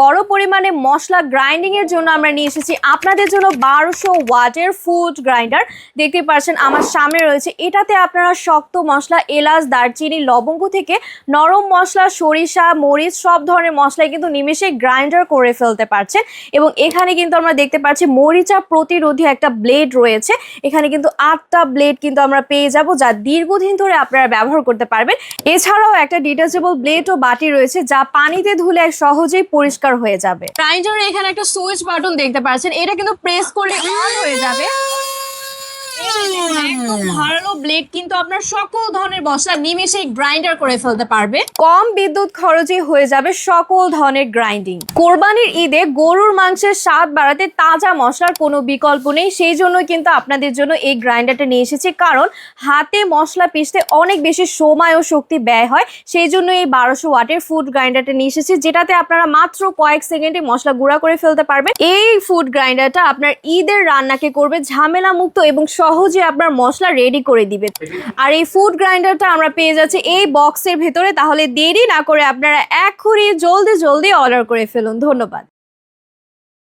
বড় পরিমাণে মশলা গ্রাইন্ডিং এর জন্য আমরা নিয়ে এসেছি। আপনাদের জন্য বারোশো ওয়াটের ফুড গ্রাইন্ডার দেখতে পাচ্ছেন, আমার সামনে রয়েছে। এটাতে আপনারা শক্ত মশলা, এলাচ, দারচিনি, লবঙ্গ থেকে নরম মশলা, সরিষা, মরিচ, সব ধরনের মশলাই কিন্তু নিমেষে গ্রাইন্ডার করে ফেলতে পারছেন। এবং এখানে কিন্তু আমরা দেখতে পাচ্ছি, মরিচা প্রতিরোধী একটা ব্লেড রয়েছে। এখানে কিন্তু আটটা ব্লেড কিন্তু আমরা পেয়ে যাব, যা দীর্ঘদিন ধরে আপনারা ব্যবহার করতে পারবেন। এছাড়াও একটা ডিটাচেবল ব্লেড ও বাটি রয়েছে, যা পানিতে ধুলে সহজেই পরিষ্কার হয়ে যাবে। প্রাইজার এখানে একটা সুইচ বাটন দেখতে পাচ্ছেন। এটা কিন্তু প্রেস করলে অন হয়ে যাবে। একদম ধারালো ব্লেড কিন্তু আপনার সকল ধরনের মশলা নিমেষে গ্রাইন্ডার করে ফেলতে পারবে। কম বিদ্যুৎ খরচে হয়ে যাবে সকল ধরনের গ্রাইন্ডিং কোরবানির ঈদে গরুর মাংসের স্বাদ বাড়াতে তাজা মশলার কোনো বিকল্প নেই সেই জন্য কিন্তু আপনাদের জন্য এই গ্রাইন্ডারটা নিয়ে এসেছি। কারণ হাতে মশলা পিষতে অনেক বেশি সময় ও শক্তি ব্যয় হয় সেই জন্য এই বারোশো ওয়াটের ফুড গ্রাইন্ডারটা নিয়ে এসেছি যেটাতে আপনারা মাত্র কয়েক সেকেন্ডে মশলা গুঁড়া করে ফেলতে পারবেন। এই ফুড গ্রাইন্ডারটা আপনার ঈদের রান্নাকে করবে ঝামেলা মুক্ত এবং সহজে আপনার মশলা রেডি করে দিবে। আর এই ফুড গ্রাইন্ডারটা আমরা পেয়ে যাচ্ছি এই বক্সের ভেতরে। তাহলে দেরি না করে আপনারা এখনই জলদি জলদি অর্ডার করে ফেলুন। ধন্যবাদ।